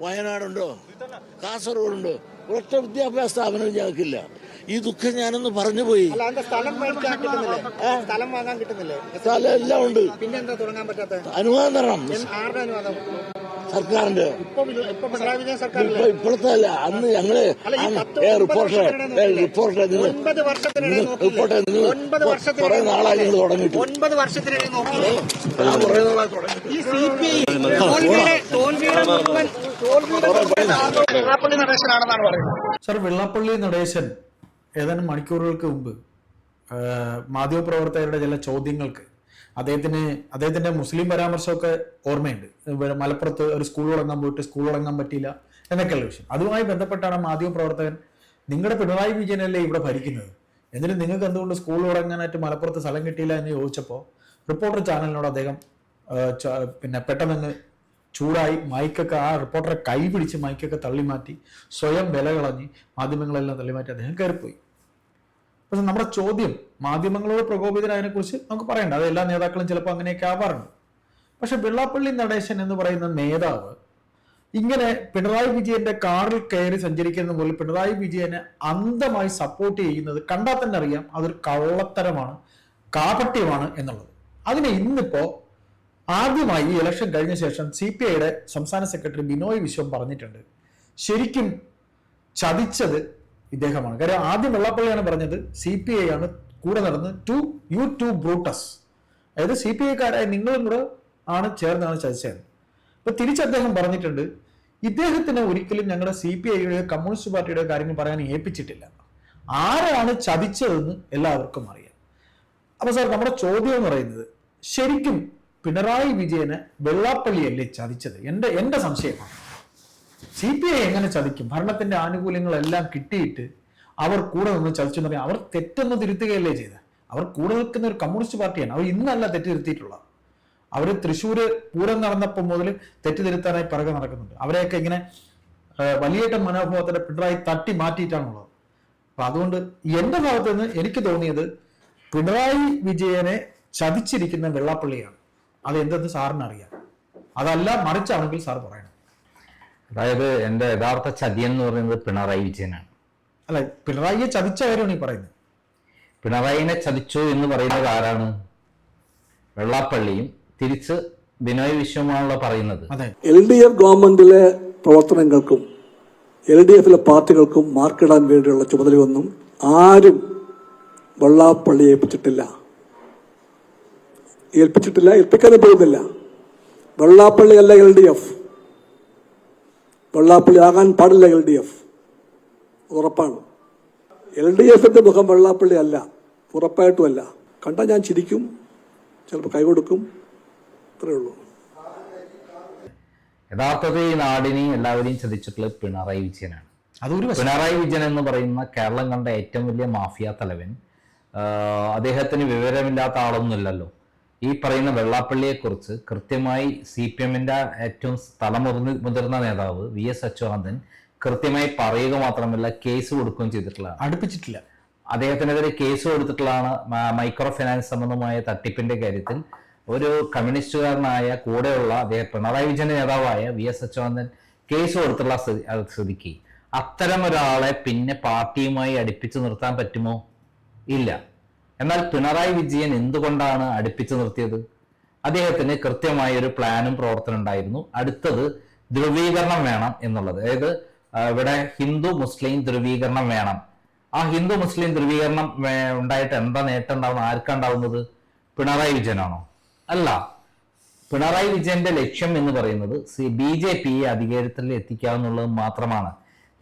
വയനാടുണ്ടോ? കാസർഗോഡുണ്ടോ? ഒറ്റ വിദ്യാഭ്യാസ സ്ഥാപനം ഞങ്ങൾക്കില്ല. ഈ ദുഃഖം ഞാനൊന്ന് പറഞ്ഞു പോയി. സ്ഥലം മേടിക്കാൻ സ്ഥലം വാങ്ങാൻ കിട്ടുന്നില്ലേ? സ്ഥലം എല്ലാം ഉണ്ട്. പിന്നെന്താ തുടങ്ങാൻ പറ്റാത്ത അനുവാദം തരണം. സർക്കാരിന്റെ. ഇപ്പോഴത്തെ അല്ല. അന്ന് ഞങ്ങൾ നിങ്ങൾ ഒൻപത് വർഷത്തിനിടെ കുറെ നാളായി നിങ്ങൾ തുടങ്ങിയിട്ട്. ഒൻപത് വർഷത്തിനിടെ നോക്കിയില്ലേ? കുറെ നാളായി തുടങ്ങിയിട്ട്. പറയുന്നത് സർ വെള്ളപ്പള്ളി നടേശൻ ഏതാനും മണിക്കൂറുകൾക്ക് മുമ്പ് മാധ്യമപ്രവർത്തകരുടെ ചില ചോദ്യങ്ങൾക്ക് അദ്ദേഹത്തിന് അദ്ദേഹത്തിന്റെ മുസ്ലിം പരാമർശമൊക്കെ ഓർമ്മയുണ്ട്. മലപ്പുറത്ത് ഒരു സ്കൂൾ തുടങ്ങാൻ പോയിട്ട് സ്കൂൾ തുടങ്ങാൻ പറ്റിയില്ല എന്നൊക്കെയുള്ള വിഷയം. അതുമായി ബന്ധപ്പെട്ടാണ് മാധ്യമപ്രവർത്തകൻ നിങ്ങളുടെ പിണറായി വിജയനല്ലേ ഇവിടെ ഭരിക്കുന്നത്? എന്നിട്ട് നിങ്ങൾക്ക് എന്തുകൊണ്ട് സ്കൂൾ തുടങ്ങാനായിട്ട് മലപ്പുറത്ത് സ്ഥലം കിട്ടിയില്ല? എന്ന് ചോദിച്ചപ്പോൾ റിപ്പോർട്ടർ ചാനലിനോട് അദ്ദേഹം പിന്നെ പെട്ടെന്ന് ചൂടായി മൈക്കൊക്കെ ആ റിപ്പോർട്ടറെ കൈ പിടിച്ച് മൈക്കൊക്കെ തള്ളി മാറ്റി സ്വയം വില കളഞ്ഞ് മാധ്യമങ്ങളെല്ലാം തള്ളി മാറ്റി അദ്ദേഹം കയറിപ്പോയി. പക്ഷെ നമ്മുടെ ചോദ്യം മാധ്യമങ്ങളോട് പ്രകോപിതരായതിനെക്കുറിച്ച് നമുക്ക് പറയണ്ട. അത് എല്ലാ നേതാക്കളും ചിലപ്പോൾ അങ്ങനെയൊക്കെ ആവാറുണ്ട്. പക്ഷെ വെള്ളാപ്പള്ളി നടേശൻ എന്ന് പറയുന്ന നേതാവ് ഇങ്ങനെ പിണറായി വിജയന്റെ കാറിൽ കയറി സഞ്ചരിക്കുന്ന പോലെ പിണറായി വിജയനെ അന്ധമായി സപ്പോർട്ട് ചെയ്യുന്നത് കണ്ടാൽ തന്നെ അറിയാം അതൊരു കള്ളത്തരമാണ് കാപട്യമാണ് എന്നുള്ളത്. അതിനെ ഇന്നിപ്പോ ആദ്യമായി ഈ ഇലക്ഷൻ കഴിഞ്ഞ ശേഷം സി പി ഐയുടെ സംസ്ഥാന സെക്രട്ടറി ബിനോയ് വിശ്വം പറഞ്ഞിട്ടുണ്ട്. ശരിക്കും ചതിച്ചത് ഇദ്ദേഹമാണ്. കാര്യം ആദ്യം വെള്ളാപ്പള്ളിയാണ് പറഞ്ഞത്. സി പി ഐ ആണ് കൂടെ നടന്ന് ടു യു ടു ബ്രൂട്ടസ് അതായത് സി പി ഐക്കാരായ നിങ്ങളും കൂടെ ആണ് ചേർന്നാണ് ചതിച്ചത്. അപ്പൊ തിരിച്ച് അദ്ദേഹം പറഞ്ഞിട്ടുണ്ട് ഇദ്ദേഹത്തിന് ഒരിക്കലും ഞങ്ങളുടെ സി പി ഐയുടെ കമ്മ്യൂണിസ്റ്റ് പാർട്ടിയുടെ കാര്യങ്ങൾ പറയാൻ ഏൽപ്പിച്ചിട്ടില്ല. ആരാണ് ചതിച്ചതെന്ന് എല്ലാവർക്കും അറിയാം. അപ്പൊ സാർ നമ്മുടെ ചോദ്യം എന്ന് പറയുന്നത് ശരിക്കും പിണറായി വിജയന് വെള്ളാപ്പള്ളിയല്ലേ ചതിച്ചത്? എന്റെ എന്റെ സംശയമാണ്. സി പി ഐ എങ്ങനെ ചതിക്കും? ഭരണത്തിന്റെ ആനുകൂല്യങ്ങളെല്ലാം കിട്ടിയിട്ട് അവർ കൂടെ നിന്ന് ചതിച്ചു എന്ന് പറയാം അവർ തെറ്റൊന്ന് തിരുത്തുകയല്ലേ ചെയ്തത്. അവർ കൂടെ നിൽക്കുന്ന ഒരു കമ്മ്യൂണിസ്റ്റ് പാർട്ടിയാണ്. അവർ ഇന്നല്ല തെറ്റ് തിരുത്തിയിട്ടുള്ളത് അവർ തൃശ്ശൂർ പൂരം നടന്നപ്പോൾ മുതൽ തെറ്റ് തിരുത്താനായി പിറകെ നടക്കുന്നുണ്ട്. അവരെയൊക്കെ ഇങ്ങനെ വലിയേട്ട മനോഭാവത്തിന്റെ പിണറായി തട്ടി മാറ്റിയിട്ടാണുള്ളത്. അപ്പൊ അതുകൊണ്ട് എന്റെ ഭാഗത്ത് നിന്ന് എനിക്ക് തോന്നിയത് പിണറായി വിജയനെ ചതിച്ചിരിക്കുന്ന വെള്ളാപ്പള്ളിയാണ്. അത് എന്തെന്ന് സാറിന് അറിയാം അതല്ല മറിച്ചാണെങ്കിൽ സാർ പറയണം. അതായത് എന്റെ യഥാർത്ഥ ചതി എന്ന് പറയുന്നത് പിണറായി വിജയനാണ്. അല്ല പിണറായിയെ ചതിച്ച കാര്യമാണ് ഈ പറയുന്നത്. പിണറായിനെ ചതിച്ചു എന്ന് പറയുന്നത് ആരാണ്? വെള്ളാപ്പള്ളിയും തിരിച്ച് ബിനോയ് വിശ്വമാണല്ലോ പറയുന്നത്. അതെ. എൽ ഡി എഫ് ഗവൺമെന്റിലെ പ്രവർത്തനങ്ങൾക്കും എൽ ഡി എഫിലെ പാർട്ടികൾക്കും മാർക്കിടാൻ വേണ്ടിയുള്ള ചുമതലയൊന്നും ആരും വെള്ളാപ്പള്ളിയെ ഏൽപ്പിച്ചിട്ടില്ല. ഏൽപ്പിച്ചിട്ടില്ല ഏൽപ്പിക്കാനും പോകുന്നില്ല. വെള്ളാപ്പള്ളി അല്ല എൽ ഡി എഫ് വെള്ളാപ്പള്ളി ആകാൻ പാടില്ല എൽ ഡി എഫ് ഉറപ്പാണ്. എൽ ഡി എഫിന്റെ മുഖം വെള്ളാപ്പള്ളി അല്ല ഉറപ്പായിട്ടുമല്ല. കണ്ടാൽ ഞാൻ ചിരിക്കും ചിലപ്പോൾ കൈകൊടുക്കും അത്രേ ഉള്ളൂ. യഥാർത്ഥത്തിൽ ഈ നാടിനെ എല്ലാവരെയും ചതിച്ചിട്ടുള്ളത് പിണറായി വിജയനാണ്. അതൊരു പിണറായി വിജയൻ എന്ന് പറയുന്ന കേരളം കണ്ട ഏറ്റവും വലിയ മാഫിയ തലവൻ അദ്ദേഹത്തിന് വിവരമില്ലാത്ത ആളൊന്നുമില്ലല്ലോ. ഈ പറയുന്ന വെള്ളാപ്പള്ളിയെക്കുറിച്ച് കൃത്യമായി സി പി എമ്മിന്റെ ഏറ്റവും തലമുതിർന്ന മുതിർന്ന നേതാവ് വി എസ് അച്യുതാനന്ദൻ കൃത്യമായി പറയുക മാത്രമല്ല കേസ് കൊടുക്കുകയും ചെയ്തിട്ടുള്ള അടുപ്പിച്ചിട്ടില്ല. അദ്ദേഹത്തിനെതിരെ കേസ് കൊടുത്തിട്ടുള്ളതാണ് മൈക്രോ ഫിനാൻസ് സംബന്ധമായ തട്ടിപ്പിന്റെ കാര്യത്തിൽ ഒരു കമ്മ്യൂണിസ്റ്റുകാരനായ കൂടെയുള്ള അദ്ദേഹം പിണറായി വിജയൻ നേതാവായ വി എസ് അച്യുതാനന്ദൻ കേസ് കൊടുത്തുള്ള സ്ഥിതിക്ക്. അത്തരം ഒരാളെ പിന്നെ പാർട്ടിയുമായി അടുപ്പിച്ചു നിർത്താൻ പറ്റുമോ? ഇല്ല. എന്നാൽ പിണറായി വിജയൻ എന്തുകൊണ്ടാണ് അടുപ്പിച്ചു നിർത്തിയത്? അദ്ദേഹത്തിന് കൃത്യമായ ഒരു പ്ലാനും പ്രവർത്തനം ഉണ്ടായിരുന്നു. അടുത്തത് ധ്രുവീകരണം വേണം എന്നുള്ളത്. അതായത് ഇവിടെ ഹിന്ദു മുസ്ലിം ധ്രുവീകരണം വേണം. ആ ഹിന്ദു മുസ്ലിം ധ്രുവീകരണം ഉണ്ടായിട്ട് എന്താ നേട്ടം ഉണ്ടാവുന്നത്? ആർക്കുണ്ടാവുന്നത് പിണറായി വിജയനാണോ? അല്ല. പിണറായി വിജയന്റെ ലക്ഷ്യം എന്ന് പറയുന്നത് ബി ജെ പിയെ അധികാരത്തിൽ എത്തിക്കാവുന്നുള്ളത് മാത്രമാണ്.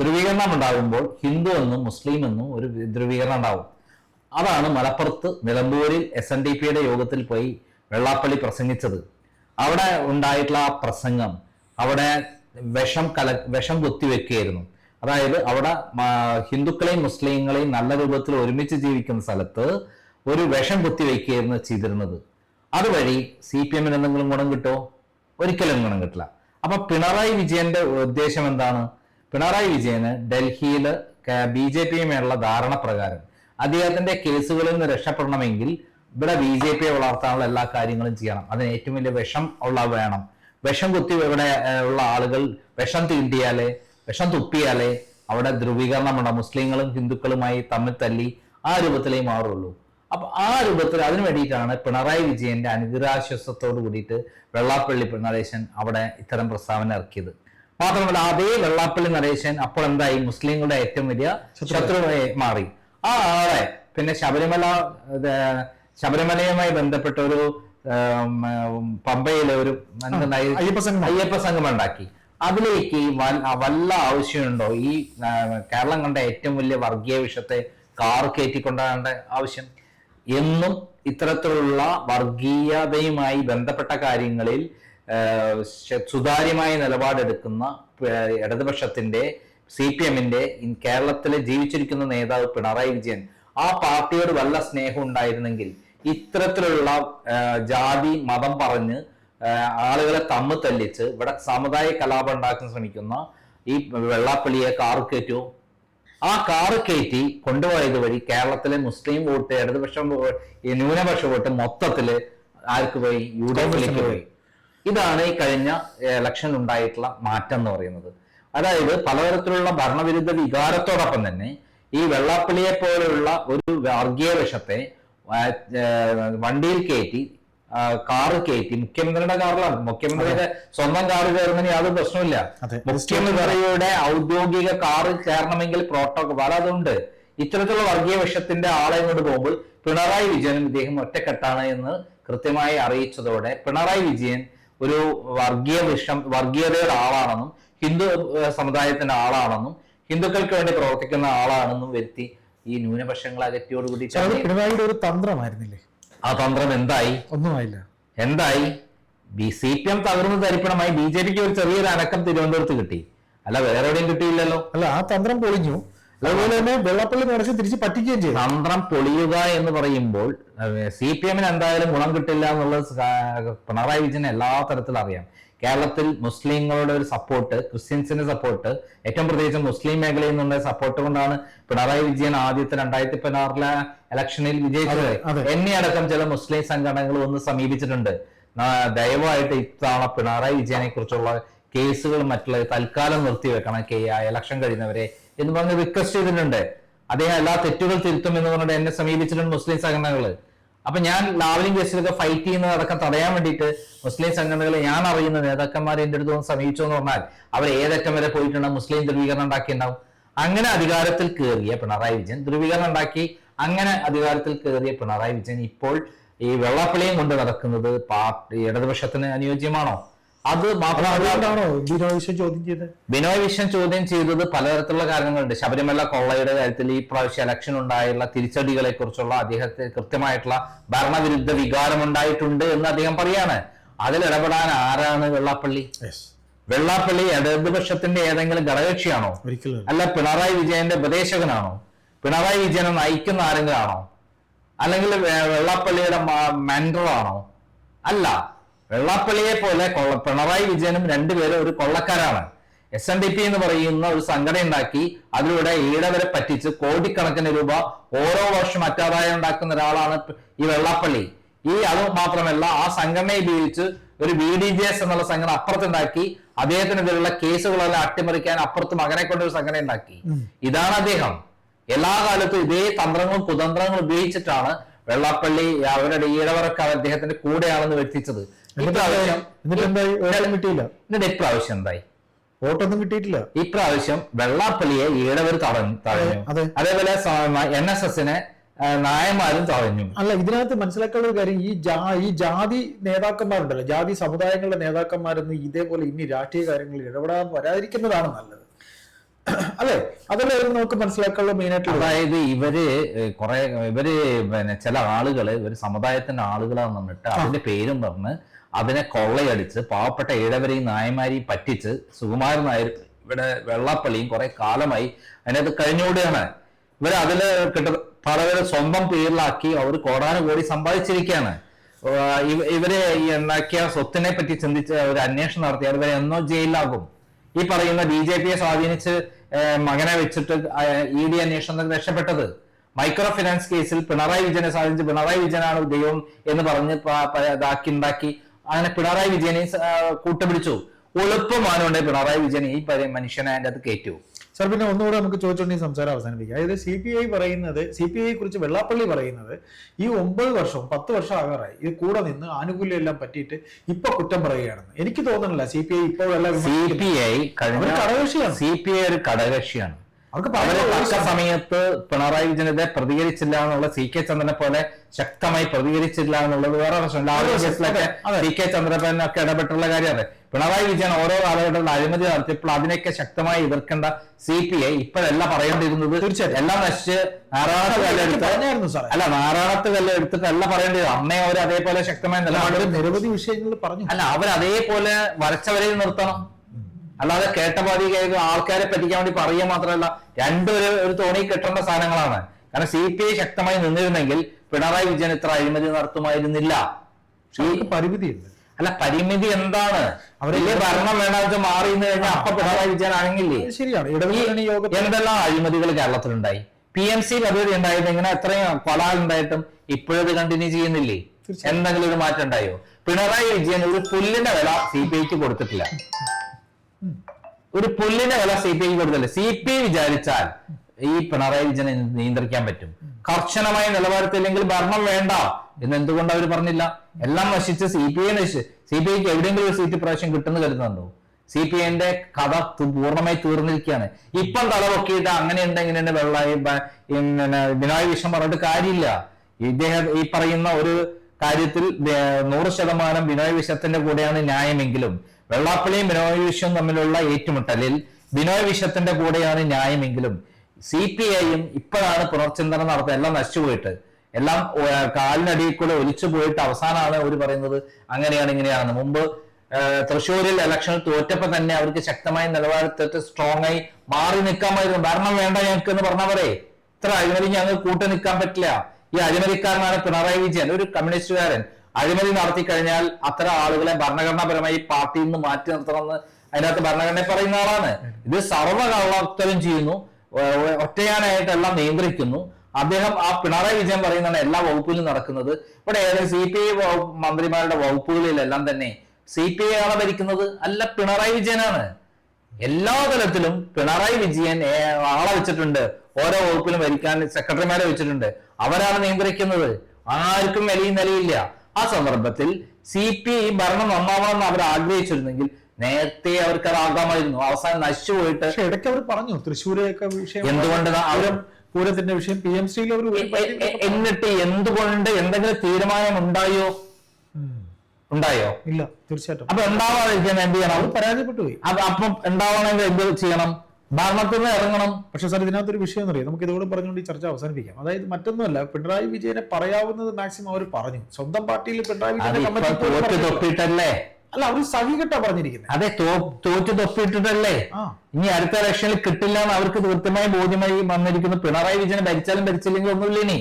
ധ്രുവീകരണം ഉണ്ടാകുമ്പോൾ ഹിന്ദു എന്നും മുസ്ലിം എന്നും ഒരു ധ്രുവീകരണം ഉണ്ടാവും. അതാണ് മലപ്പുറത്ത് നിലമ്പൂരിൽ എസ് എൻ ഡി പിയുടെ യോഗത്തിൽ പോയി വെള്ളാപ്പള്ളി പ്രസംഗിച്ചത്. അവിടെ ഉണ്ടായിട്ടുള്ള ആ പ്രസംഗം അവിടെ വിഷം കല വിഷം കുത്തിവെക്കുകയായിരുന്നു. അതായത് അവിടെ ഹിന്ദുക്കളെയും മുസ്ലിങ്ങളെയും നല്ല രൂപത്തിൽ ഒരുമിച്ച് ജീവിക്കുന്ന സ്ഥലത്ത് ഒരു വിഷം കുത്തിവെക്കുകയായിരുന്നു ചെയ്തിരുന്നത്. അതുവഴി സി പി എമ്മിന് എന്തെങ്കിലും ഗുണം കിട്ടുമോ ഒരിക്കലും ഗുണം കിട്ടില്ല. അപ്പൊ പിണറായി വിജയന്റെ ഉദ്ദേശം എന്താണ്? പിണറായി വിജയന് ഡൽഹിയിൽ ബി ജെ പിയുമായുള്ള ധാരണ പ്രകാരം അദ്ദേഹത്തിന്റെ കേസുകളിൽ നിന്ന് രക്ഷപ്പെടണമെങ്കിൽ ഇവിടെ ബി ജെ പിയെ വളർത്താനുള്ള എല്ലാ കാര്യങ്ങളും ചെയ്യണം. അതിന് ഏറ്റവും വലിയ വിഷം ഉള്ള വേണം. വിഷം കുത്തി ഇവിടെ ഉള്ള ആളുകൾ വിഷം തീണ്ടിയാലേ വിഷം തുപ്പിയാലേ അവിടെ ധ്രുവീകരണമുണ്ട്. മുസ്ലിങ്ങളും ഹിന്ദുക്കളുമായി തമ്മിൽ തല്ലി ആ രൂപത്തിലേ മാറുള്ളൂ. അപ്പൊ ആ രൂപത്തിൽ അതിനു വേണ്ടിയിട്ടാണ് പിണറായി വിജയന്റെ അനുഗ്രഹാശ്വാസത്തോട് കൂടിയിട്ട് വെള്ളാപ്പള്ളി നടേശൻ അവിടെ ഇത്തരം പ്രസ്താവന ഇറക്കിയത്. മാത്രമല്ല അതേ വെള്ളാപ്പള്ളി നടേശൻ അപ്പോൾ എന്തായി? മുസ്ലിങ്ങളുടെ ഏറ്റവും വലിയ ശത്രുവായി മാറി. ആ അതെ പിന്നെ ശബരിമല ശബരിമലയുമായി ബന്ധപ്പെട്ട ഒരു പമ്പയിലെ ഒരു അയ്യപ്പ സംഘം. ഉണ്ടാക്കി. അതിലേക്ക് വല്ല ആവശ്യമുണ്ടോ? ഈ കേരളം കണ്ട ഏറ്റവും വലിയ വർഗീയ വിഷയത്തെ കാർ കയറ്റിക്കൊണ്ടാകേണ്ട ആവശ്യം? എന്നും ഇത്തരത്തിലുള്ള വർഗീയതയുമായി ബന്ധപ്പെട്ട കാര്യങ്ങളിൽ സുതാര്യമായ നിലപാടെടുക്കുന്ന ഇടതുപക്ഷത്തിന്റെ സി പി എമ്മിന്റെ കേരളത്തിലെ ജീവിച്ചിരിക്കുന്ന നേതാവ് പിണറായി വിജയൻ ആ പാർട്ടിയോട് വല്ല സ്നേഹം ഉണ്ടായിരുന്നെങ്കിൽ ഇത്തരത്തിലുള്ള ജാതി മതം പറഞ്ഞ് ആളുകളെ തമ്മ് തല്ലിച്ച് ഇവിടെ സമുദായ കലാപം ഉണ്ടാക്കാൻ ശ്രമിക്കുന്ന ഈ വെള്ളാപ്പള്ളിയെ കാർ കയറ്റു ആ കാറ് കയറ്റി കൊണ്ടുപോയത് വഴി കേരളത്തിലെ മുസ്ലിം വോട്ട് ഇടതുപക്ഷം ന്യൂനപക്ഷ വോട്ട് മൊത്തത്തിൽ ആർക്ക് പോയി? യു ഡി എഫിലേക്ക് പോയി. ഇതാണ് ഈ കഴിഞ്ഞ ഇലക്ഷനിൽ ഉണ്ടായിട്ടുള്ള മാറ്റം എന്ന് പറയുന്നത്. അതായത് പലതരത്തിലുള്ള ഭരണവിരുദ്ധ വികാരത്തോടൊപ്പം തന്നെ ഈ വെള്ളാപ്പള്ളിയെ പോലെയുള്ള ഒരു വർഗീയ വിഷത്തെ വണ്ടിയിൽ കയറ്റി കാറ് കയറ്റി മുഖ്യമന്ത്രിയുടെ കാറിലാണ്. മുഖ്യമന്ത്രിയുടെ സ്വന്തം കാറ് കയറുന്നതിന് യാതൊരു പ്രശ്നമില്ല മുഖ്യമന്ത്രിയുടെ ഔദ്യോഗിക കാറ് കയറണമെങ്കിൽ പ്രോട്ടോകോൾ അതുണ്ട് ഇത്തരത്തിലുള്ള വർഗീയ വിഷത്തിന്റെ ആളെ കൊണ്ട് പോകുമ്പോൾ പിണറായി വിജയനും ഇദ്ദേഹം ഒറ്റക്കെട്ടാണ് എന്ന് കൃത്യമായി അറിയിച്ചതോടെ പിണറായി വിജയൻ ഒരു വർഗീയ വിഷം വർഗീയതയുടെ ആളാണെന്നും ഹിന്ദു സമുദായത്തിന്റെ ആളാണെന്നും ഹിന്ദുക്കൾക്ക് വേണ്ടി പ്രവർത്തിക്കുന്ന ആളാണെന്നും വരുത്തി ഈ ന്യൂനപക്ഷങ്ങൾ അകറ്റിയോടുകൂടി പിണറായിയുടെ ഒരു തന്ത്രമായിരുന്നില്ലേ? ആ തന്ത്രം എന്തായി? ഒന്നുമായില്ല. എന്തായി? ബി സി പി എം തകർന്നു തരിപ്പണമായി ബി ജെ പിക്ക് ഒരു ചെറിയൊരു അനക്കം തിരുവനന്തപുരത്ത് കിട്ടി. അല്ല വേറെ എവിടെയും കിട്ടിയില്ലല്ലോ. അല്ല ആ തന്ത്രം പൊളിഞ്ഞു. അതുപോലെ തന്നെ വെള്ളപ്പള്ളി നടച്ച് തിരിച്ച് പറ്റിക്കുകയും ചെയ്യും തന്ത്രം പൊളിയുക എന്ന് പറയുമ്പോൾ സി പി എമ്മിന് എന്തായാലും ഗുണം കിട്ടില്ല എന്നുള്ളത് പിണറായി വിജയന് എല്ലാ തരത്തിലും അറിയാം. കേരളത്തിൽ മുസ്ലിങ്ങളുടെ ഒരു സപ്പോർട്ട് ക്രിസ്ത്യൻസിന്റെ സപ്പോർട്ട് ഏറ്റവും പ്രത്യേകിച്ച് മുസ്ലിം മേഖലയിൽ നിന്നുള്ള സപ്പോർട്ട് കൊണ്ടാണ് പിണറായി വിജയൻ ആദ്യത്തെ രണ്ടായിരത്തി പതിനാറിലെ ഇലക്ഷനിൽ വിജയിച്ചത്. എന്നെ അടക്കം ചില മുസ്ലിം സംഘടനകൾ ഒന്ന് സമീപിച്ചിട്ടുണ്ട്. ദയവായിട്ട് ഇത്തവണ പിണറായി വിജയനെ കുറിച്ചുള്ള കേസുകൾ മറ്റുള്ള തൽക്കാലം നിർത്തിവെക്കണം. കെ ഇലക്ഷൻ കഴിയുന്നവരെ എന്ന് പറഞ്ഞ് റിക്വസ്റ്റ് ചെയ്തിട്ടുണ്ട്. അദ്ദേഹം എല്ലാ തെറ്റുകൾ തിരുത്തും എന്ന് പറഞ്ഞിട്ട് എന്നെ സമീപിച്ചിട്ടുണ്ട് മുസ്ലിം സംഘടനകൾ അപ്പൊ ഞാൻ ലാവലിംഗ് കേസിലൊക്കെ ഫൈറ്റ് ചെയ്യുന്നത് അടക്കം തടയാൻ വേണ്ടിയിട്ട് മുസ്ലിം സംഘടനകളെ ഞാൻ അറിയുന്ന നേതാക്കന്മാർ എന്റെ അടുത്ത് സമീപിച്ചു എന്ന് പറഞ്ഞാൽ അവർ ഏതറ്റം വരെ പോയിട്ടുണ്ടാവും മുസ്ലിം ധ്രുവീകരണം ഉണ്ടാക്കിയിട്ടുണ്ടാവും. അങ്ങനെ അധികാരത്തിൽ കയറിയ പിണറായി വിജയൻ ധ്രുവീകരണം ഉണ്ടാക്കി. അങ്ങനെ അധികാരത്തിൽ കയറിയ പിണറായി വിജയൻ ഇപ്പോൾ ഈ വെള്ളാപ്പള്ളിയും കൊണ്ട് നടക്കുന്നത് പാർട്ടി ഇടതുപക്ഷത്തിന് അനുയോജ്യമാണോ? അത് മാത്രമല്ല ബിനോയ് വിശ്വൻ ചോദ്യം ചെയ്തത്? ബിനോയ് വിശ്വൻ ചോദ്യം ചെയ്തത് പലതരത്തിലുള്ള കാര്യങ്ങളുണ്ട്. ശബരിമല കൊള്ളയുടെ കാര്യത്തിൽ ഈ പ്രാവശ്യം ഇലക്ഷൻ ഉണ്ടായുള്ള തിരിച്ചടികളെ കുറിച്ചുള്ള അദ്ദേഹത്തെ കൃത്യമായിട്ടുള്ള ഭരണവിരുദ്ധ വികാരം ഉണ്ടായിട്ടുണ്ട് എന്ന് അദ്ദേഹം പറയാണ്. അതിൽ ഇടപെടാൻ ആരാണ് വെള്ളാപ്പള്ളി? വെള്ളാപ്പള്ളി ഇടതുപക്ഷത്തിന്റെ ഏതെങ്കിലും ഘടകകക്ഷിയാണോ? ഒരിക്കലും അല്ല. പിണറായി വിജയന്റെ ഉപദേശകനാണോ? പിണറായി വിജയനെ നയിക്കുന്ന ആരെങ്കിലും ആണോ? അല്ലെങ്കിൽ വെള്ളാപ്പള്ളിയുടെ വെള്ളാപ്പള്ളിയുടെ ആണോ? അല്ല. വെള്ളാപ്പള്ളിയെ പോലെ കൊള്ള- പിണറായി വിജയനും രണ്ടുപേരും ഒരു കൊള്ളക്കാരാണ്. എസ് എൻ ഡി പി എന്ന് പറയുന്ന ഒരു സംഘടന ഉണ്ടാക്കി അതിലൂടെ ഈടവരെ പറ്റിച്ച് കോടിക്കണക്കിന് രൂപ ഓരോ വർഷം അറ്റാദായം ഉണ്ടാക്കുന്ന ഒരാളാണ് ഈ വെള്ളാപ്പള്ളി. ഈ അത് മാത്രമല്ല ആ സംഘടനയെ ഉപയോഗിച്ച് ഒരു ബി ഡി ജെ എസ് എന്നുള്ള സംഘടന അപ്പുറത്തുണ്ടാക്കി അദ്ദേഹത്തിനെതിരെയുള്ള കേസുകളെല്ലാം അട്ടിമറിക്കാൻ അപ്പുറത്ത് മകനെ കൊണ്ട് ഒരു സംഘടന ഉണ്ടാക്കി. ഇതാണ് അദ്ദേഹം. എല്ലാ കാലത്തും ഇതേ തന്ത്രങ്ങളും കുതന്ത്രങ്ങളും ഉപയോഗിച്ചിട്ടാണ് വെള്ളാപ്പള്ളി അവരുടെ ഈഴവരൊക്കെ അദ്ദേഹത്തിന്റെ കൂടെയാണെന്ന് ഇപ്രാവശ്യം എന്നിട്ട് ഇപ്രാവശ്യം എന്തായി? വോട്ടൊന്നും കിട്ടിയിട്ടില്ല. ഇപ്രാവശ്യം വെള്ളാപ്പള്ളിയെ ഈഴവർ തടഞ്ഞു തടഞ്ഞു. അതെ. അതേപോലെ എൻ എസ് എസിനെ നായന്മാരും തടഞ്ഞു. അല്ല ഇതിനകത്ത് മനസ്സിലാക്കാനുള്ള ഒരു കാര്യം ഈ ജാ ഈ ജാതി നേതാക്കന്മാരുണ്ടല്ലോ ജാതി സമുദായങ്ങളുടെ നേതാക്കന്മാരൊന്നും ഇതേപോലെ ഇനി രാഷ്ട്രീയ കാര്യങ്ങളിൽ ഇടപെടാൻ വരാതിരിക്കുന്നതാണ് നല്ലത്. അതെ അതല്ലേ നമുക്ക് മനസ്സിലാക്കാനുള്ള മെയിൻ ആയിട്ടുള്ള അതായത് ഇവർ കുറെ ഇവർ പിന്നെ ചില ആളുകൾ ഇവർ സമുദായത്തിന്റെ ആളുകളാണെന്നിട്ട് പറഞ്ഞിട്ട് അതിന്റെ പേരും പറഞ്ഞ് അതിനെ കൊള്ളയടിച്ച് പാവപ്പെട്ട ഇഴവരെയും നായമാരെയും പറ്റിച്ച് സുകുമാരൻ നായർ ഇവിടെ വെള്ളാപ്പള്ളിയും കുറെ കാലമായി അതിനകത്ത് കഴിഞ്ഞുകൂടിയാണ്. ഇവർ അതിൽ കിട്ടുന്ന പലവരെ സ്വന്തം പേരിലാക്കി അവർ കോടാനുകോടി സമ്പാദിച്ചിരിക്കുകയാണ്. ഇവരെ ഉണ്ടാക്കിയ സ്വത്തിനെ പറ്റി ചിന്തിച്ച് ഒരു അന്വേഷണം നടത്തിയാൽ ഇവരെ എന്നോ ജയിലിലാകും ഈ പറയുന്ന ബി ജെ പിയെ സ്വാധീനിച്ച് മകനെ വെച്ചിട്ട് ഇ ഡി അന്വേഷണത്തിൽ രക്ഷപ്പെട്ടത് മൈക്രോ ഫിനാൻസ് കേസിൽ പിണറായി വിജയനെ സ്വാധീനിച്ച് പിണറായി വിജയനാണ് ദൈവം എന്ന് പറഞ്ഞ് ഇതാക്കി ഉണ്ടാക്കി അങ്ങനെ പിണറായി വിജയനെ കൂട്ടുപിടിച്ചു. എളുപ്പമാനുണ്ട് പിണറായി വിജയൻ ഈ പരി- മനുഷ്യനെ അതിന്റെ അത് കയറ്റു സാർ പിന്നെ ഒന്നുകൂടെ നമുക്ക് ചോദിച്ചുകൊണ്ട് ഈ സംസാരം അവസാനിപ്പിക്കാം. അതായത് സി പി ഐ പറയുന്നത് സി പി ഐ കുറിച്ച് വെള്ളാപ്പള്ളി പറയുന്നത് ഈ ഒമ്പത് വർഷവും പത്ത് വർഷം ആകാറായി ഇത് കൂടെ നിന്ന് ആനുകൂല്യം എല്ലാം പറ്റിയിട്ട് ഇപ്പൊ കുറ്റം പറയുകയാണെന്ന്. എനിക്ക് തോന്നുന്നില്ല സി പി ഐ ഇപ്പോഴെല്ലാം സി പി ഐ കഴിഞ്ഞ. സി പി ഐ ഒരു ഘടകകക്ഷിയാണ് അവർക്ക് സമയത്ത് പിണറായി വിജയനെതിരെ പ്രതികരിച്ചില്ല എന്നുള്ള സി കെ ചന്ദ്രനെ പോലെ ശക്തമായി പ്രതികരിച്ചില്ല എന്നുള്ളത് വേറെ പ്രശ്നം ലാവ്ലിൻ അതെ, കേസിലൊക്കെ സി കെ ചന്ദ്രൻ ഒക്കെ ഇടപെട്ടുള്ള കാര്യമാണ് പിണറായി വിജയൻ ഓരോ കാലഘട്ടത്തിൽ അഴിമതി നടത്തിയപ്പോൾ അതിനെയൊക്കെ ശക്തമായി എതിർക്കേണ്ട സി പി ഐ ഇപ്പോഴല്ല പറയേണ്ടിയിരുന്നത്. തീർച്ചയായിട്ടും. എല്ലാം നശിച്ച് നാരായണത്ത് കല്ലെടുത്ത് സാർ അല്ല നാരായണത്ത് അല്ല പറയേണ്ടത് അമ്മയെ അവർ അതേപോലെ ശക്തമായി നിലപാട് നിരവധി വിഷയങ്ങളിൽ പറഞ്ഞു. അല്ല അവർ അതേപോലെ വരച്ചവരെ നിർത്തണം. അല്ലാതെ കേട്ട പാതി കേൾക്കുന്ന ആൾക്കാരെ പറ്റിക്കാൻ വേണ്ടി പറയുക മാത്രമല്ല രണ്ടൊരു ഒരു തോണി കെട്ടേണ്ട സാധനങ്ങളാണ്. കാരണം സി പി ഐ ശക്തമായി നിന്നിരുന്നെങ്കിൽ പിണറായി വിജയൻ ഇത്ര അഴിമതി നടത്തുമായിരുന്നില്ല. പരിമിതിയുണ്ട്. അല്ല പരിമിതി എന്താണ്? അവർ വലിയ ഭരണം വേണ്ട വെച്ചാൽ മാറി എന്ന് കഴിഞ്ഞാൽ അപ്പൊ പിണറായി വിജയൻ ആണെങ്കിലേ. ശരിയാണ്. എന്തെല്ലാം അഴിമതികൾ കേരളത്തിലുണ്ടായി? പി എം സി പദ്ധതി ഉണ്ടായത് ഇങ്ങനെ എത്രയും കൊലാളുണ്ടായിട്ടും ഇപ്പോഴത് കണ്ടിന്യൂ ചെയ്യുന്നില്ലേ? എന്തെങ്കിലും ഒരു മാറ്റം ഉണ്ടായോ? പിണറായി വിജയൻ ഒരു പുല്ലിന്റെ വില സി പി ഐക്ക് കൊടുത്തിട്ടില്ല. ഒരു പുല്ലിന്റെ വില സി പി ഐക്ക് കൊടുത്തില്ല സി പി ഐ വിചാരിച്ചാൽ ഈ പിണറായി വിജയനെ നിയന്ത്രിക്കാൻ പറ്റും. കർശനമായ നിലവാരത്തില്ലെങ്കിൽ ഭരണം വേണ്ട എന്ന് എന്തുകൊണ്ട് അവർ പറഞ്ഞില്ല? എല്ലാം നശിച്ച് സി പി ഐ നശിച്ച് സി പി ഐക്ക് എവിടെയെങ്കിലും ഒരു സീറ്റ് പ്രാവശ്യം കിട്ടുന്നു കരുതുന്നുണ്ടോ? സി പി ഐന്റെ കഥ പൂർണമായി തീർന്നിരിക്കുകയാണ്. ഇപ്പം തലപൊക്കിയിട്ട് അങ്ങനെയുണ്ട് ഇങ്ങനെയുണ്ട് പിന്നെ ബിനോയ് വിഷം പറഞ്ഞിട്ട് കാര്യമില്ല. ഇദ്ദേഹം ഈ പറയുന്ന ഒരു കാര്യത്തിൽ നൂറ് ശതമാനം ബിനോയ് വിശ്വത്തിന്റെ കൂടെയാണ് ന്യായമെങ്കിലും വെള്ളാപ്പള്ളിയും ബിനോയ് വിശ്വം തമ്മിലുള്ള ഏറ്റുമുട്ടലിൽ ബിനോയ് വിശ്വത്തിന്റെ കൂടെയാണ് ന്യായമെങ്കിലും സി പി ഐയും ഇപ്പോഴാണ് പുനർചിന്തനം നടത്തുന്നത് എല്ലാം നശിച്ചുപോയിട്ട്. എല്ലാം കാലിനടിയിൽ കൂടെ ഒലിച്ചു പോയിട്ട് അവസാനമാണ് അവർ പറയുന്നത് അങ്ങനെയാണ് ഇങ്ങനെയാണെന്ന്. മുമ്പ് തൃശ്ശൂരിൽ ഇലക്ഷനിൽ തോറ്റപ്പോ തന്നെ അവർക്ക് ശക്തമായ നിലവാരത്തിട്ട് സ്ട്രോങ് ആയി മാറി നിൽക്കാമായിരുന്നു. ഭരണം വേണ്ട ഞങ്ങൾക്ക് എന്ന് പറഞ്ഞവരെ ഇത്ര അഴിമതി ഞങ്ങൾ കൂട്ടു നിൽക്കാൻ പറ്റില്ല. ഈ അഴിമതിക്കാരനാണ് പിണറായി വിജയൻ ഒരു കമ്മ്യൂണിസ്റ്റുകാരൻ. അഴിമതി നടത്തി കഴിഞ്ഞാൽ അത്തരം ആളുകളെ ഭരണഘടനാപരമായി പാർട്ടിയിൽ നിന്ന് മാറ്റി നിർത്തണമെന്ന് അതിനകത്ത് ഭരണഘടന പറയുന്ന ആളാണ്. ഇത് സർവകള്ളത്തരം ചെയ്യുന്നു. ഒ- ഒ- ഒറ്റയാനായിട്ട് എല്ലാം നിയന്ത്രിക്കുന്നു. അദ്ദേഹം ആ പിണറായി വിജയൻ പറയുന്നതാണ് എല്ലാ വകുപ്പിലും നടക്കുന്നത്. ഇവിടെ ഏതെങ്കിലും സി പി ഐ മന്ത്രിമാരുടെ വകുപ്പുകളിലെല്ലാം തന്നെ സി പി ഐ ആണ് ഭരിക്കുന്നത്? അല്ല പിണറായി വിജയനാണ്. എല്ലാ തലത്തിലും പിണറായി വിജയൻ ആളെ വെച്ചിട്ടുണ്ട്. ഓരോ വകുപ്പിലും ഭരിക്കാൻ സെക്രട്ടറിമാരെ വെച്ചിട്ടുണ്ട്. അവരാണ് നിയന്ത്രിക്കുന്നത്. ആർക്കും വിലയും നിലയില്ല. ആ സന്ദർഭത്തിൽ സി പി ഐ ഭരണം നന്നാവണമെന്ന് അവർ ആഗ്രഹിച്ചിരുന്നെങ്കിൽ നേരത്തെ അവർക്ക് അത് ആകാമായിരുന്നു. അവസാനം നശിച്ചു പോയിട്ട് പക്ഷെ ഇടയ്ക്ക് അവർ പറഞ്ഞു തൃശ്ശൂരൊക്കെ വിഷയം എന്തുകൊണ്ട് അവർ പൂരം- പൂരത്തിന്റെ വിഷയം പി എം സിയിൽ എ- എന്നിട്ട് എന്തുകൊണ്ട് എന്തെങ്കിലും തീരുമാനം ഉണ്ടായോ? ഉണ്ടായോ? ഇല്ല തീർച്ചയായിട്ടും. അപ്പൊ ഉണ്ടാവാതിരിക്കാൻ എന്ത് ചെയ്യണം? അവർ പരാജയപ്പെട്ടു പോയി. അപ്പൊ അപ്പം ഉണ്ടാവണമെങ്കിൽ എന്ത് ചെയ്യണം? ഭരണത്തിൽ നിന്ന് ഇറങ്ങണം. പക്ഷെ സാർ ഇതിനകത്തൊരു വിഷയം എന്ന് അറിയാം നമുക്ക് ഇതോടെ പറഞ്ഞുകൊണ്ട് ഈ ചർച്ച അവസാനിപ്പിക്കാം. അതായത് മറ്റൊന്നുമല്ല പിണറായി വിജയനെ പറയാവുന്നത് മാക്സിമം അവർ പറഞ്ഞു. സ്വന്തം പാർട്ടിയിൽ പിണറായി വിജയനെ അല്ല അവർ സഹികെട്ടാ പറഞ്ഞിരിക്കുന്നത്. അതെ തോറ്റു തൊപ്പിട്ടിട്ടല്ലേ ഇനി അടുത്ത ഇലക്ഷനിൽ കിട്ടില്ല എന്ന് അവർക്ക് കൃത്യമായി ബോധ്യമായി വന്നിരിക്കുന്നു. പിണറായി വിജയനെ ഭരിച്ചാലും ഭരിച്ചില്ലെങ്കിൽ ഒന്നുമില്ല ഇനി.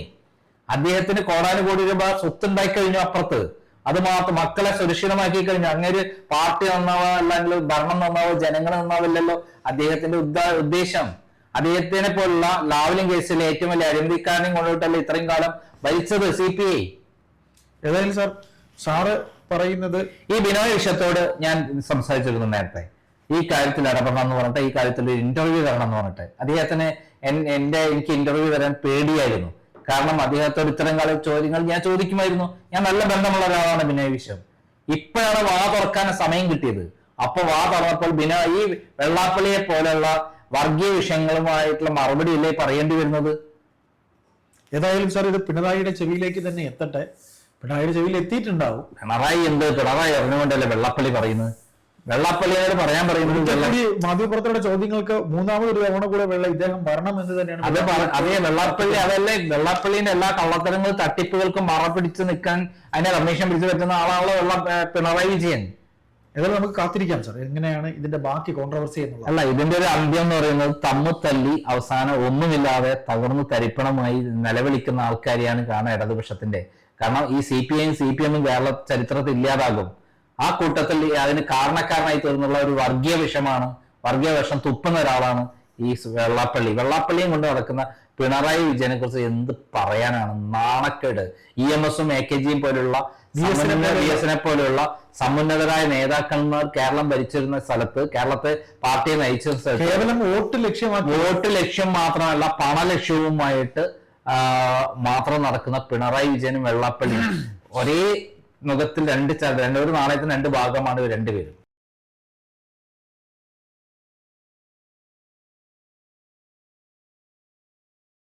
അദ്ദേഹത്തിന് കോടാനുകോടി രൂപ സ്വത്ത് ഉണ്ടായി കഴിഞ്ഞു അപ്പുറത്ത്. അത് മാത്രം മക്കളെ സുരക്ഷിതമാക്കി കഴിഞ്ഞു അങ്ങനെ പാർട്ടി നന്നാവോ അല്ലെങ്കിൽ ഭരണം നന്നാവോ ജനങ്ങൾ നന്നാവില്ലല്ലോ. അദ്ദേഹത്തിന്റെ ഉദ്ദ- ഉദ്ദേശം. അദ്ദേഹത്തിനെ പോലുള്ള ലാവലിംഗ് കേസിൽ ഏറ്റവും വലിയ അഴിമതിക്കാരനെയും കൊണ്ടുപോയിട്ടല്ലേ ഇത്രയും കാലം ഭരിച്ചത് സി പി ഐ? ഏതായാലും സാർ സാറ് പറയുന്നത് ഈ ബിനോയ് വിഷയത്തോട് ഞാൻ സംസാരിച്ചിരുന്നു നേരത്തെ. ഈ കാര്യത്തിൽ ഇടപെടണം എന്ന് പറഞ്ഞിട്ട് ഈ കാര്യത്തിൽ ഒരു ഇന്റർവ്യൂ തരണം എന്ന് പറഞ്ഞിട്ട്. അദ്ദേഹത്തിന് എന്റെ എനിക്ക് ഇന്റർവ്യൂ തരാൻ പേടിയായിരുന്നു. കാരണം അദ്ദേഹത്തോട് ഇത്തരം കാല ചോദ്യങ്ങൾ ഞാൻ ചോദിക്കുമായിരുന്നു. ഞാൻ നല്ല ബന്ധമുള്ള ഒരാളാണ് ബിനോയ് വിശ്വം. ഇപ്പോഴാണ് വാ തുറക്കാൻ സമയം കിട്ടിയത്. അപ്പൊ വാ തുറന്നപ്പോൾ ബിനോയ് ഈ വെള്ളാപ്പള്ളിയെ പോലെയുള്ള വർഗീയ വിഷയങ്ങളുമായിട്ടുള്ള മറുപടി അല്ലേ പറയേണ്ടി വരുന്നത്? ഏതായാലും സാർ ഇത് പിണറായിയുടെ ചെവിയിലേക്ക് തന്നെ എത്തട്ടെ. പിണറായിയുടെ ചെവിയിൽ എത്തിയിട്ടുണ്ടാവും. പിണറായി എന്ത്? പിണറായി അറിഞ്ഞുകൊണ്ടല്ലേ വെള്ളാപ്പള്ളി പറയുന്നത്? വെള്ളപ്പള്ളിയോട് പറയാൻ പറയുന്നത് മാധ്യമപ്രവർത്തകരുടെ ചോദ്യങ്ങൾക്ക് മൂന്നാമതൊരു തവണ കൂടെ വെള്ള ഇദ്ദേഹം വരണം എന്ന് തന്നെയാണ് അത് അതേ വെള്ളപ്പള്ളി അതല്ലേ വെള്ളപ്പള്ളിന്റെ എല്ലാ കള്ളത്തരങ്ങളും തട്ടിപ്പുകൾക്കും മറ പിടിച്ച് നിൽക്കാൻ അതിനെ കമ്മീഷൻ പിടിച്ചു പറ്റുന്ന ആളാണല്ലോ വെള്ള പിണറായി വിജയൻ. ഏതായാലും നമുക്ക് കാത്തിരിക്കാം സാർ. എങ്ങനെയാണ് ഇതിന്റെ ബാക്കി കോൺട്രവേഴ്സി എന്നുള്ളത്? അല്ല ഇതിന്റെ ഒരു അന്ത്യം എന്ന് പറയുന്നത് തമ്മു തല്ലി അവസാനം ഒന്നുമില്ലാതെ തകർന്ന് തരിപ്പണമായി നിലവിളിക്കുന്ന ആൾക്കാരെയാണ് കാണുക ഇടതുപക്ഷത്തിന്റെ. കാരണം ഈ സി പി ഐയും സി പി എമ്മും കേരള ചരിത്രത്തിൽ ഇല്ലാതാകും. ആ കൂട്ടത്തിൽ അതിന് കാരണക്കാരനായി തീർന്നുള്ള ഒരു വർഗീയ വിഷമാണ് വർഗീയ വിഷം തുപ്പുന്ന ഒരാളാണ് ഈ വെള്ളാപ്പള്ളി. വെള്ളാപ്പള്ളിയും കൊണ്ട് നടക്കുന്ന പിണറായി വിജയനെ കുറിച്ച് എന്ത് പറയാനാണ്? നാണക്കേട്. ഇ എം എസും എ കെ ജിയും പോലുള്ള എസിനെ ബി പോലെയുള്ള സമുന്നതരായ നേതാക്കന്മാർ കേരളം ഭരിച്ചിരുന്ന സ്ഥലത്ത് കേരളത്തെ പാർട്ടിയെ നയിച്ചിരുന്ന സ്ഥലത്ത് കേവലം വോട്ട് ലക്ഷ്യമാക്കി വോട്ട് ലക്ഷ്യം മാത്രമല്ല പണലക്ഷ്യവുമായിട്ട് മാത്രം നടക്കുന്ന പിണറായി വിജയനും വെള്ളാപ്പള്ളിയും. ഒരേ മുഖത്തിൽ രണ്ട് രണ്ട് ഒരു നാണയത്തിന് രണ്ട് ഭാഗമാണ് രണ്ടുപേരും